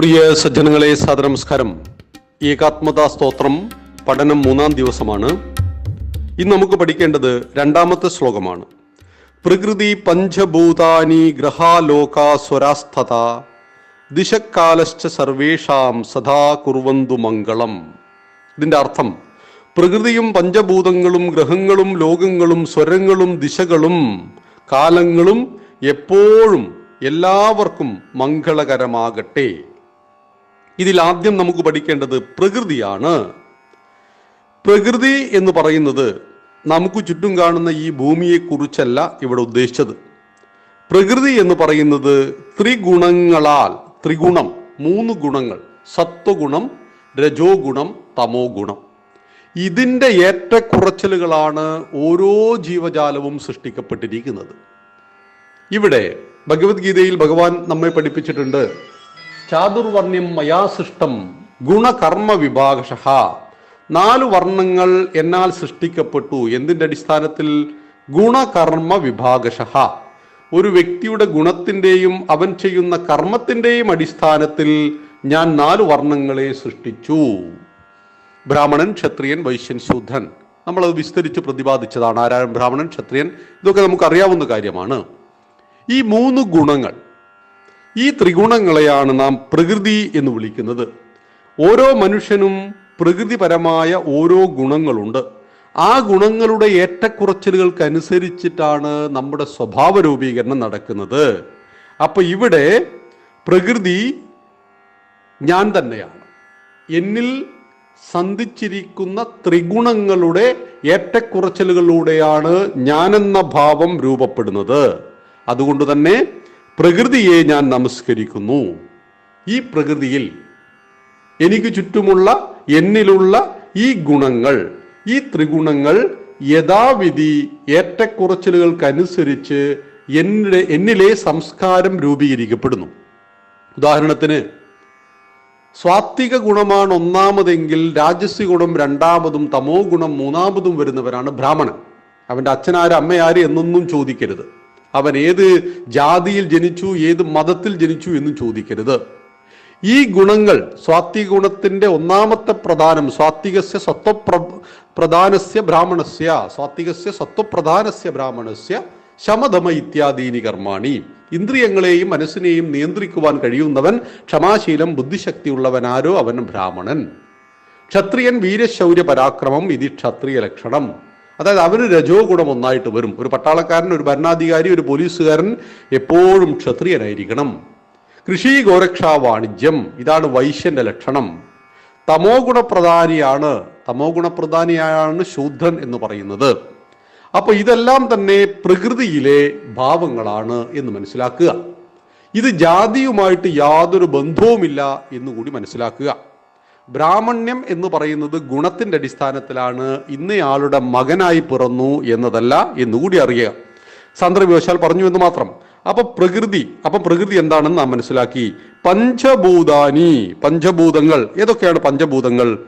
പ്രിയ സജ്ജനങ്ങളെ സാദനമസ്കാരം ഏകാത്മതാ സ്തോത്രം പഠനം മൂന്നാം ദിവസമാണ്. ഇന്ന് നമുക്ക് പഠിക്കേണ്ടത് രണ്ടാമത്തെ ശ്ലോകമാണ്. പ്രകൃതി പഞ്ചഭൂതാനി ഗ്രഹാലോക സ്വരാസ്ഥത ദിശക്കാലശ്ച സർവേഷാം സദാ കുർവന്തു മംഗളം. ഇതിന്റെ അർത്ഥം പ്രകൃതിയും പഞ്ചഭൂതങ്ങളും ഗ്രഹങ്ങളും ലോകങ്ങളും സ്വരങ്ങളും ദിശകളും കാലങ്ങളും എപ്പോഴും എല്ലാവർക്കും മംഗളകരമാകട്ടെ. ഇതിൽ ആദ്യം നമുക്ക് പഠിക്കേണ്ടത് പ്രകൃതിയാണ്. പ്രകൃതി എന്ന് പറയുന്നത് നമുക്ക് ചുറ്റും കാണുന്ന ഈ ഭൂമിയെക്കുറിച്ചല്ല ഇവിടെ ഉദ്ദേശിച്ചത്. പ്രകൃതി എന്ന് പറയുന്നത് ത്രിഗുണങ്ങളാൽ ത്രിഗുണം മൂന്ന് ഗുണങ്ങൾ സത്വഗുണം രജോ ഗുണം തമോ ഗുണം ഇതിന്റെ ഏറ്റക്കുറച്ചിലുകളാണ് ഓരോ ജീവജാലവും സൃഷ്ടിക്കപ്പെട്ടിരിക്കുന്നത്. ഇവിടെ ഭഗവത്ഗീതയിൽ ഭഗവാൻ നമ്മെ പഠിപ്പിച്ചിട്ടുണ്ട് ചാതുർവർണ്യം മയാ സൃഷ്ടം ഗുണകർമ്മ വിഭാഗശ നാല് വർണങ്ങൾ എന്നാൽ സൃഷ്ടിക്കപ്പെട്ടു. എന്തിന്റെ അടിസ്ഥാനത്തിൽ? ഗുണകർമ്മ വിഭാഗശ ഒരു വ്യക്തിയുടെ ഗുണത്തിന്റെയും അവൻ ചെയ്യുന്ന കർമ്മത്തിന്റെയും അടിസ്ഥാനത്തിൽ ഞാൻ നാല് വർണങ്ങളെ സൃഷ്ടിച്ചു. ബ്രാഹ്മണൻ ക്ഷത്രിയൻ വൈശ്യൻ ശൂദ്ധൻ. നമ്മളത് വിസ്തരിച്ച് പ്രതിപാദിച്ചതാണ്. ആരാണ് ബ്രാഹ്മണൻ ക്ഷത്രിയൻ? ഇതൊക്കെ നമുക്ക് അറിയാവുന്ന കാര്യമാണ്. ഈ മൂന്ന് ഗുണങ്ങൾ ഈ ത്രിഗുണങ്ങളെയാണ് നാം പ്രകൃതി എന്ന് വിളിക്കുന്നത്. ഓരോ മനുഷ്യനും പ്രകൃതിപരമായ ഓരോ ഗുണങ്ങളുണ്ട്. ആ ഗുണങ്ങളുടെ ഏറ്റക്കുറച്ചിലുകൾക്കനുസരിച്ചിട്ടാണ് നമ്മുടെ സ്വഭാവ രൂപീകരണം നടക്കുന്നത്. അപ്പൊ ഇവിടെ പ്രകൃതി ഞാൻ തന്നെയാണ്. എന്നിൽ സന്ധിച്ചിരിക്കുന്ന ത്രിഗുണങ്ങളുടെ ഏറ്റക്കുറച്ചിലുകളിലൂടെയാണ് ഞാനെന്ന ഭാവം രൂപപ്പെടുന്നത്. അതുകൊണ്ട് തന്നെ പ്രകൃതിയെ ഞാൻ നമസ്കരിക്കുന്നു. ഈ പ്രകൃതിയിൽ എനിക്ക് ചുറ്റുമുള്ള എന്നിലുള്ള ഈ ഗുണങ്ങൾ ഈ ത്രിഗുണങ്ങൾ യഥാവിധി ഏറ്റക്കുറച്ചിലുകൾക്കനുസരിച്ച് എന്നിലെ എന്നിലെ സംസ്കാരം രൂപീകരിക്കപ്പെടുന്നു. ഉദാഹരണത്തിന് സ്വാത്വിക ഗുണമാണ് ഒന്നാമതെങ്കിൽ രാജസ്വി ഗുണം രണ്ടാമതും തമോ ഗുണം മൂന്നാമതും വരുന്നവരാണ് ബ്രാഹ്മണൻ. അവന്റെ അച്ഛനാര് അമ്മയാര് എന്നൊന്നും ചോദിക്കരുത്. അവൻ ഏത് ജാതിയിൽ ജനിച്ചു ഏത് മതത്തിൽ ജനിച്ചു എന്നും ചോദിക്കരുത്. ഈ ഗുണങ്ങൾ സ്വാത്വിക ഗുണത്തിന്റെ ഒന്നാമത്തെ പ്രധാനം സ്വാത്വികസ്യ സത്വപ്ര പ്രധാനസ്യ ബ്രാഹ്മണസ്യ സ്വാത്വികസ്യ സത്വപ്രധാനസ്യ ബ്രാഹ്മണസ്യ ശമധമ ഇത്യാദീനി കർമാണി. ഇന്ദ്രിയങ്ങളെയും മനസ്സിനെയും നിയന്ത്രിക്കുവാൻ കഴിയുന്നവൻ ക്ഷമാശീലം ബുദ്ധിശക്തിയുള്ളവനാരോ അവൻ ബ്രാഹ്മണൻ. ക്ഷത്രിയൻ വീരശൗര്യ പരാക്രമം ഇതി ക്ഷത്രിയ ലക്ഷണം അതായത് അവന് രജോ ഗുണം ഒന്നായിട്ട് വരും. ഒരു പട്ടാളക്കാരൻ ഒരു ഭരണാധികാരി ഒരു പോലീസുകാരൻ എപ്പോഴും ക്ഷത്രിയനായിരിക്കണം. കൃഷി ഗോരക്ഷാ വാണിജ്യം ഇതാണ് വൈശ്യന്റെ ലക്ഷണം. തമോ ഗുണപ്രധാനിയാണ് തമോ ഗുണപ്രധാനിയാണ് ശൂദ്രൻ എന്ന് പറയുന്നത്. അപ്പോൾ ഇതെല്ലാം തന്നെ പ്രകൃതിയിലെ ഭാവങ്ങളാണ് എന്ന് മനസ്സിലാക്കുക. ഇത് ജാതിയുമായിട്ട് യാതൊരു ബന്ധവുമില്ല എന്നുകൂടി മനസ്സിലാക്കുക. ബ്രാഹ്മണ്യം എന്ന് പറയുന്നത് ഗുണത്തിന്റെ അടിസ്ഥാനത്തിലാണ് ഇന്നയാളുടെ മകനായി പിറന്നു എന്നതല്ല എന്നുകൂടി അറിയുക. സന്ദർഭവശാൽ പറഞ്ഞു എന്ന് മാത്രം. അപ്പൊ പ്രകൃതി അപ്പൊ പ്രകൃതി എന്താണെന്ന് നാം മനസ്സിലാക്കി. പഞ്ചഭൂതാനി പഞ്ചഭൂതങ്ങൾ. ഏതൊക്കെയാണ് പഞ്ചഭൂതങ്ങൾ?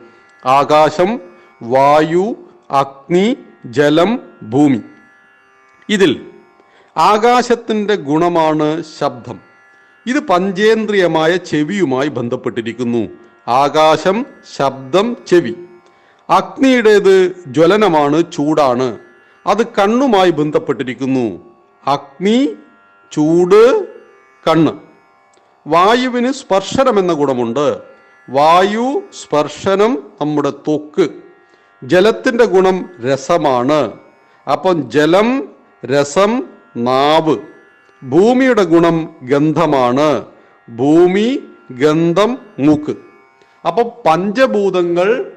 ആകാശം വായു അഗ്നി ജലം ഭൂമി. ഇതിൽ ആകാശത്തിന്റെ ഗുണമാണ് ശബ്ദം. ഇത് പഞ്ചേന്ദ്രിയമായ ചെവിയുമായി ബന്ധപ്പെട്ടിരിക്കുന്നു. ആകാശം ശബ്ദം ചെവി. അഗ്നിയുടേത് ജ്വലനമാണ് ചൂടാണ്. അത് കണ്ണുമായി ബന്ധപ്പെട്ടിരിക്കുന്നു. അഗ്നി ചൂട് കണ്ണ്. വായുവിന് സ്പർശനം എന്ന ഗുണമുണ്ട്. വായു സ്പർശനം നമ്മുടെ തൊക്ക് ജലത്തിന്റെ ഗുണം രസമാണ്. അപ്പം ജലം രസം നാവ്. ഭൂമിയുടെ ഗുണം ഗന്ധമാണ്. ഭൂമി ഗന്ധം മൂക്ക്. അപ്പൊ പഞ്ചഭൂതങ്ങൾ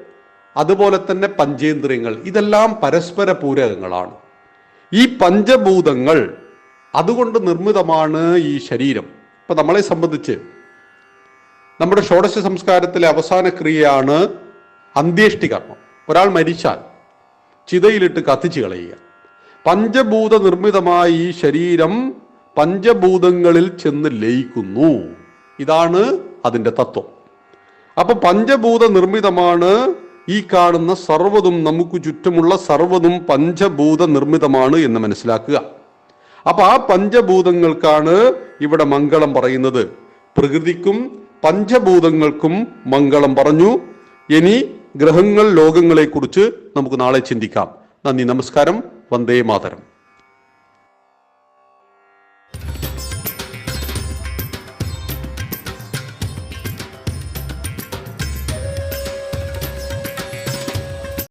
അതുപോലെ തന്നെ പഞ്ചേന്ദ്രിയങ്ങൾ ഇതെല്ലാം പരസ്പര പൂരകങ്ങളാണ്. ഈ പഞ്ചഭൂതങ്ങൾ അതുകൊണ്ട് നിർമ്മിതമാണ് ഈ ശരീരം. ഇപ്പൊ നമ്മളെ സംബന്ധിച്ച് നമ്മുടെ ഷോഡശ സംസ്കാരത്തിലെ അവസാന ക്രിയയാണ് അന്ത്യേഷ്ടി കർമ്മം ഒരാൾ മരിച്ചാൽ ചിതയിലിട്ട് കത്തിച്ചു കളയുക. പഞ്ചഭൂത നിർമ്മിതമായ ഈ ശരീരം പഞ്ചഭൂതങ്ങളിൽ ചെന്ന് ലയിക്കുന്നു. ഇതാണ് അതിന്റെ തത്വം. അപ്പൊ പഞ്ചഭൂത നിർമ്മിതമാണ് ഈ കാണുന്ന സർവതും നമുക്ക് ചുറ്റുമുള്ള സർവതും പഞ്ചഭൂത നിർമ്മിതമാണ് എന്ന് മനസ്സിലാക്കുക. അപ്പൊ ആ പഞ്ചഭൂതങ്ങൾക്കാണ് ഇവിടെ മംഗളം പറയുന്നത്. പ്രകൃതിക്കും പഞ്ചഭൂതങ്ങൾക്കും മംഗളം പറഞ്ഞു. ഇനി ഗ്രഹങ്ങൾ ലോകങ്ങളെ കുറിച്ച് നമുക്ക് നാളെ ചിന്തിക്കാം. നന്ദി നമസ്കാരം. വന്ദേ മാതരം.